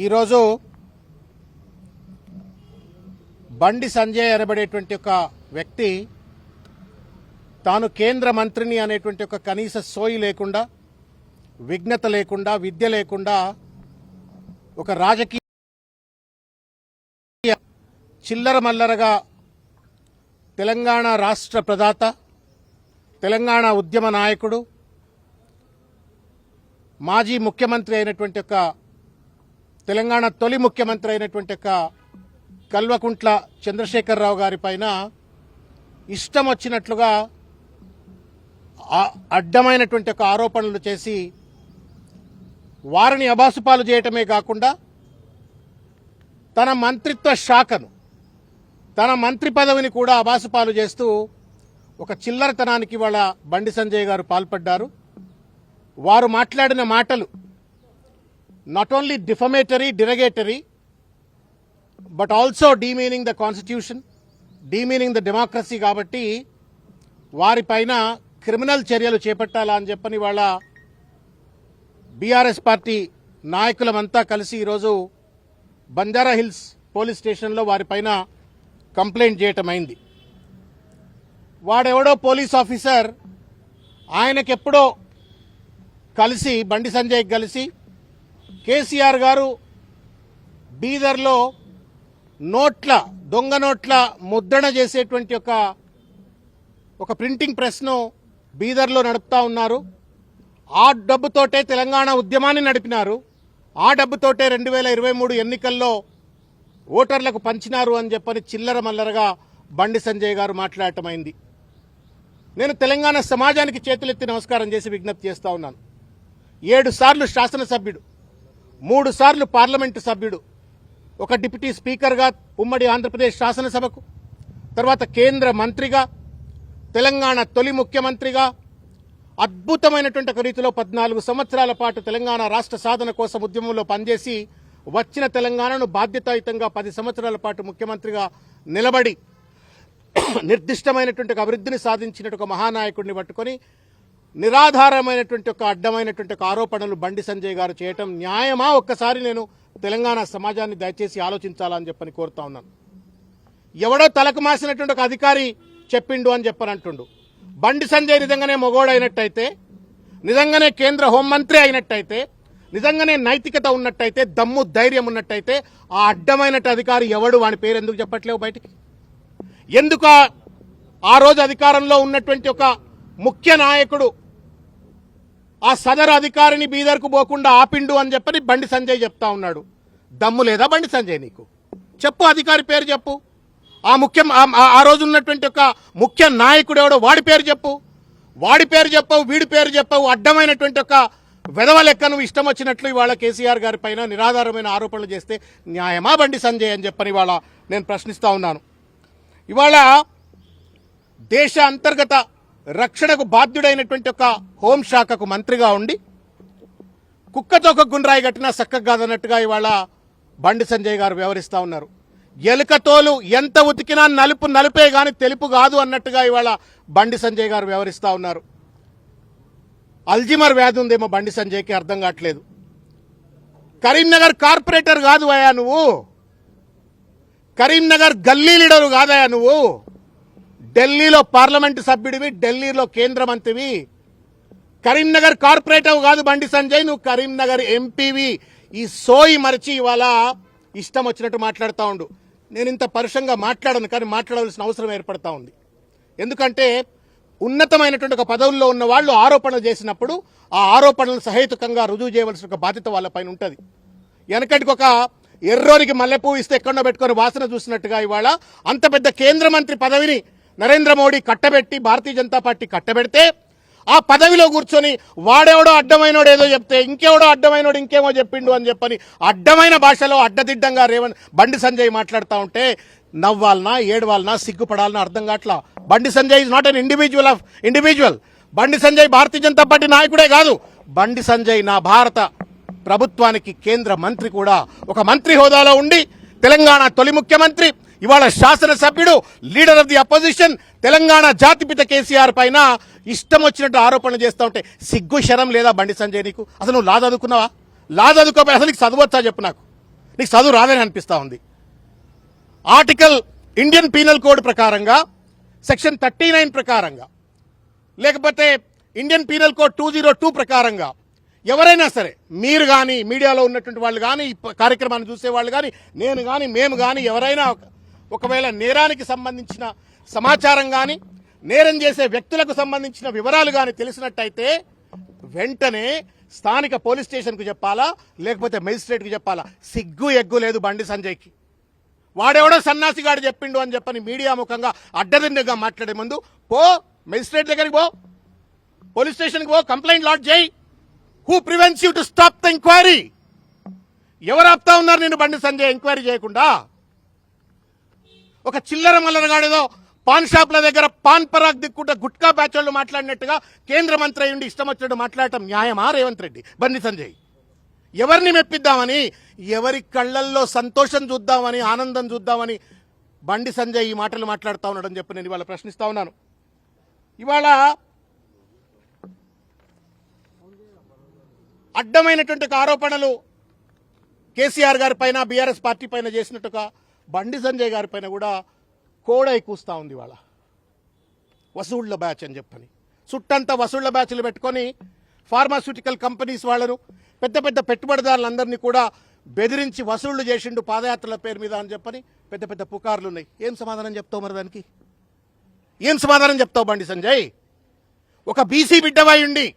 ఈరోజు బండి సంజయ్ అనబడేటువంటి ఒక వ్యక్తి తాను కేంద్ర మంత్రిని అనేటువంటి ఒక కనీస సోయి లేకుండా విఘ్నత లేకుండా విద్య లేకుండా ఒక రాజకీయ చిల్లర మల్లరగా తెలంగాణ రాష్ట్ర ప్రదాత తెలంగాణ ఉద్యమ నాయకుడు మాజీ ముఖ్యమంత్రి అయినటువంటి ఒక తెలంగాణ తొలి ముఖ్యమంత్రి అయినటువంటి ఒక కల్వకుంట్ల చంద్రశేఖరరావు గారి పైన ఇష్టం వచ్చినట్లుగా అడ్డమైనటువంటి ఒక ఆరోపణలు చేసి వారిని అబాసుపాలు చేయటమే కాకుండా తన మంత్రిత్వ శాఖను తన మంత్రి పదవిని కూడా అబాసుపాలు చేస్తూ ఒక చిల్లరతనానికి వాళ్ళ బండి సంజయ్ గారు పాల్పడ్డారు. వారు మాట్లాడిన మాటలు not only defamatory derogatory but also demeaning the constitution demeaning the democracy కాబట్టి వారిపైన క్రిమినల్ చర్యలు చేపట్టాలా అని చెప్పని వాళ్ళ బీఆర్ఎస్ పార్టీ నాయకులమంతా కలిసి ఈరోజు బంజారా హిల్స్ పోలీస్ స్టేషన్లో వారిపైన కంప్లైంట్ చేయటం అయింది. వాడెవడో పోలీస్ ఆఫీసర్ ఆయనకెప్పుడో కలిసి బండి సంజయ్ కలిసి కేసీఆర్ గారు బీదర్లో నోట్ల దొంగ నోట్ల ముద్రణ చేసేటువంటి ఒక ఒక ప్రింటింగ్ ప్రెస్ను బీదర్లో నడుపుతా ఉన్నారు. ఆ డబ్బుతోటే తెలంగాణ ఉద్యమాన్ని నడిపినారు. ఆ డబ్బుతోటే రెండు వేల ఇరవై మూడు ఎన్నికల్లో ఓటర్లకు పంచినారు అని చెప్పని చిల్లర మల్లరగా బండి సంజయ్ గారు మాట్లాడటమైంది. నేను తెలంగాణ సమాజానికి చేతులెత్తి నమస్కారం చేసి విజ్ఞప్తి చేస్తా ఉన్నాను. ఏడు సార్లు శాసనసభ్యుడు మూడు సార్లు పార్లమెంటు సభ్యుడు. ఒక డిప్యూటీ స్పీకర్గా ఉమ్మడి ఆంధ్రప్రదేశ్ శాసనసభకు తర్వాత కేంద్ర మంత్రిగా తెలంగాణ తొలి ముఖ్యమంత్రిగా అద్భుతమైనటువంటి ఒక రీతిలో పద్నాలుగు సంవత్సరాల పాటు తెలంగాణ రాష్ట్ర సాధన కోసం ఉద్యమంలో పనిచేసి వచ్చిన తెలంగాణను బాధ్యతాయుతంగా పది సంవత్సరాల పాటు ముఖ్యమంత్రిగా నిలబడి నిర్దిష్టమైనటువంటి అభివృద్ధిని సాధించినట్టు ఒక మహానాయకుడిని పట్టుకొని నిరాధారమైనటువంటి ఒక అడ్డమైనటువంటి ఒక ఆరోపణలు బండి సంజయ్ గారు చేయటం న్యాయమా? ఒక్కసారి నేను తెలంగాణ సమాజాన్ని దయచేసి ఆలోచించాలని చెప్పని కోరుతా ఉన్నాను. ఎవడో తలకు మాసినటువంటి ఒక అధికారి చెప్పిండు అని చెప్పనంటుండు. బండి సంజయ్ నిజంగానే మొగోడైనట్టయితే నిజంగానే కేంద్ర హోంమంత్రి అయినట్టయితే నిజంగానే నైతికత ఉన్నట్టయితే దమ్ము ధైర్యం ఉన్నట్టయితే ఆ అడ్డమైన అధికారి ఎవడు? వాని పేరు ఎందుకు చెప్పట్లేవు బయటికి? ఎందుకు ఆ- ఆ రోజు అధికారంలో ఉన్నటువంటి ఒక ముఖ్య నాయకుడు. ఆ సదర్ అధికారిని బీదర్కు పోకుండా ఆపిండు అని చెప్పని బండి సంజయ్ చెప్తా ఉన్నాడు. దమ్ము లేదా బండి సంజయ్ నీకు? చెప్పు అధికారి పేరు చెప్పు. ఆ ముఖ్యం ఆ- రోజు ఉన్నటువంటి ఒక ముఖ్య నాయకుడు ఎవడో వాడి పేరు చెప్పు. వాడి పేరు చెప్పవు వీడి పేరు చెప్పవు అడ్డమైనటువంటి ఒక వెధవ లెక్కను ఇష్టం వచ్చినట్లు ఇవాళ కేసీఆర్ గారి పైన నిరాధారమైన ఆరోపణలు చేస్తే న్యాయమా బండి సంజయ్ అని చెప్పని ఇవాళ నేను ప్రశ్నిస్తూ ఉన్నాను. ఇవాళ దేశ అంతర్గత రక్షణకు బాధ్యుడైనటువంటి ఒక హోంశాఖకు మంత్రిగా ఉండి కుక్కతో ఒక గుండ్రాయి కట్టినా చక్కగా కాదన్నట్టుగా ఇవాళ బండి సంజయ్ గారు వ్యవహరిస్తా ఉన్నారు. ఎలుకతోలు ఎంత ఉతికినా నలుపు నలుపే కానీ తెలుపు కాదు అన్నట్టుగా ఇవాళ బండి సంజయ్ గారు వ్యవహరిస్తా ఉన్నారు. అల్జిమర్ వ్యాధి ఉందేమో బండి సంజయ్కి అర్థం కావట్లేదు. కరీంనగర్ కార్పొరేటర్ కాదు అయ్యా నువ్వు. కరీంనగర్ గల్లీ లీడరు కాదయా నువ్వు. ఢిల్లీలో పార్లమెంటు సభ్యుడివి ఢిల్లీలో కేంద్ర మంత్రివి. కరీంనగర్ కార్పొరేటివ్ కాదు బండి సంజయ్ నువ్వు కరీంనగర్ ఎంపీవి. ఈ సోయి మరిచి ఇవాళ ఇష్టం వచ్చినట్టు మాట్లాడుతూ ఉండు. నేను ఇంత పరుషంగా మాట్లాడను కానీ మాట్లాడవలసిన అవసరం ఏర్పడతా ఉంది. ఎందుకంటే ఉన్నతమైనటువంటి ఒక పదవుల్లో ఉన్న వాళ్ళు ఆరోపణలు చేసినప్పుడు ఆ ఆరోపణలు సహేతుకంగా రుజువు చేయవలసిన ఒక బాధ్యత వాళ్ళపైన ఉంటుంది. వెనకటికి ఒక ఎర్రోనికి మల్లెపూ ఇస్తే ఎక్కడో పెట్టుకొని వాసన చూసినట్టుగా ఇవాళ అంత పెద్ద కేంద్ర మంత్రి పదవిని నరేంద్ర మోడీ కట్టబెట్టి భారతీయ జనతా పార్టీ కట్టబెడితే ఆ పదవిలో కూర్చొని వాడెవడో అడ్డమైనోడు ఏదో చెప్తే ఇంకెవడో అడ్డమైనోడు ఇంకేమో చెప్పిండు అని చెప్పని అడ్డమైన భాషలో అడ్డదిడ్డంగా రేవన్ బండి సంజయ్ మాట్లాడుతూ ఉంటే నవ్వాలనా ఏడవాలనా సిగ్గుపడాలనా అర్థం కావట్లా? Bandi Sanjay is not an individual of individual Bandi Sanjay Bharatiya Janata party నాయకుడే కాదు. బండి సంజయ్ నా భారత ప్రభుత్వానికి కేంద్ర మంత్రి కూడా ఒక మంత్రి హోదాలో ఉండి తెలంగాణ తొలి ముఖ్యమంత్రి. ఇవాళ శాసనసభ్యుడు leader of the opposition Telangana జాతిపిత కేసీఆర్ పైన ఇష్టం వచ్చినట్టు ఆరోపణలు చేస్తా ఉంటే సిగ్గు శరం లేదా బండి సంజయ్ నీకు? అసలు నువ్వు లా చదువుకున్నావా లా చదువుకోపోయి అసలు నీకు చదవచ్చా చెప్పు నాకు. నీకు చదువు రాదని అనిపిస్తా ఉంది. ఆర్టికల్ ఇండియన్ పీనల్ కోడ్ ప్రకారంగా సెక్షన్ థర్టీ నైన్ ప్రకారంగా లేకపోతే Indian penal code two zero two ప్రకారంగా ఎవరైనా సరే మీరు కానీ మీడియాలో ఉన్నటువంటి వాళ్ళు కానీ కార్యక్రమాన్ని చూసే వాళ్ళు కానీ నేను కానీ మేము కానీ ఎవరైనా ఒకవేళ నేరానికి సంబంధించిన సమాచారం కానీ నేరం చేసే వ్యక్తులకు సంబంధించిన వివరాలు కానీ తెలిసినట్టయితే వెంటనే స్థానిక పోలీస్ స్టేషన్కు చెప్పాలా? లేకపోతే మెజిస్ట్రేట్కి చెప్పాలా? సిగ్గు ఎగ్గు లేదు బండి సంజయ్కి. వాడెవడో సన్నాసిగాడు చెప్పిండు అని చెప్పని మీడియా ముఖంగా అడ్డదిండగా మాట్లాడే ముందు పో మెజిస్ట్రేట్ దగ్గరికి పో పోలీస్ స్టేషన్కి పో కంప్లైంట్ లాడ్జ్ చేయి. Who prevents you to stop the enquiry? ఎవరు ఆపుతా ఉన్నారు నేను బండి సంజయ్ ఎంక్వైరీ చేయకుండా? ఒక చిల్లర మల్లరగాడేదో పాన్ షాప్ల దగ్గర పాన్ పరాగ్ దిక్కుంటే గుట్కా బ్యాచ్ మాట్లాడినట్టుగా కేంద్ర మంత్రి అయ్యుండి ఇష్టం వచ్చినట్టు మాట్లాడటం న్యాయమా రేవంత్ రెడ్డి? బండి సంజయ్. ఎవరిని మెప్పిద్దామని ఎవరి కళ్ళల్లో సంతోషం చూద్దామని ఆనందం చూద్దామని బండి సంజయ్ ఈ మాటలు మాట్లాడుతూ ఉన్నాడని చెప్పి నేను ఇవాళ ప్రశ్నిస్తా ఉన్నాను. ఇవాళ అడ్డమైనటువంటి ఆరోపణలు కేసీఆర్ గారి పైన బీఆర్ఎస్ పార్టీ పైన చేసినట్టుగా బండి సంజయ్ గారి పైన కూడా కోడై కూస్తా ఉంది ఇవాళ. వసూళ్ళ బ్యాచ్ అని చెప్పని. చుట్టంతా వసూళ్ళ బ్యాచ్లు పెట్టుకొని ఫార్మాస్యూటికల్ కంపెనీస్ వాళ్ళను పెద్ద పెద్ద పెట్టుబడిదారులందరినీ కూడా బెదిరించి వసూళ్ళు చేసిండు పాదయాత్రల పేరు మీద అని చెప్పని పెద్ద పెద్ద పుకార్లు ఉన్నాయి. ఏం సమాధానం చెప్తావు మరి దానికి? ఏం సమాధానం చెప్తావు బండి సంజయ్? ఒక బీసీ బిడ్డవై ఉండి